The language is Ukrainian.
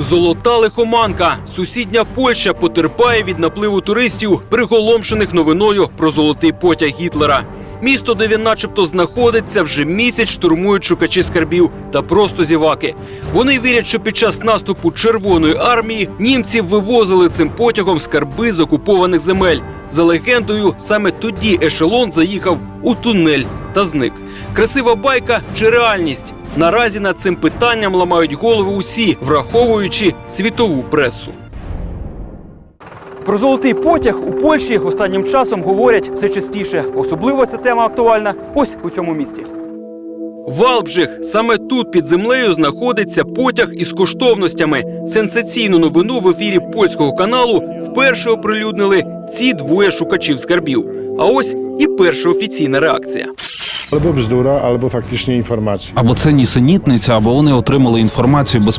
Золота лихоманка. Сусідня Польща потерпає від напливу туристів, приголомшених новиною про золотий потяг Гітлера. Місто, де він начебто знаходиться, вже місяць штурмують шукачі скарбів та просто зіваки. Вони вірять, що під час наступу Червоної армії німці вивозили цим потягом скарби з окупованих земель. За легендою, саме тоді ешелон заїхав у тунель та зник. Красива байка чи реальність? Наразі над цим питанням ламають голови усі, враховуючи світову пресу. Про золотий потяг у Польщі останнім часом говорять все частіше. Особливо ця тема актуальна ось у цьому місті. Валбжих саме тут під землею знаходиться потяг із коштовностями. Сенсаційну новину в ефірі польського каналу вперше оприлюднили ці двоє шукачів скарбів. А ось і перша офіційна реакція. Albo бздура, або фактичні інформації. Або це нісенітниця, або вони отримали інформацію без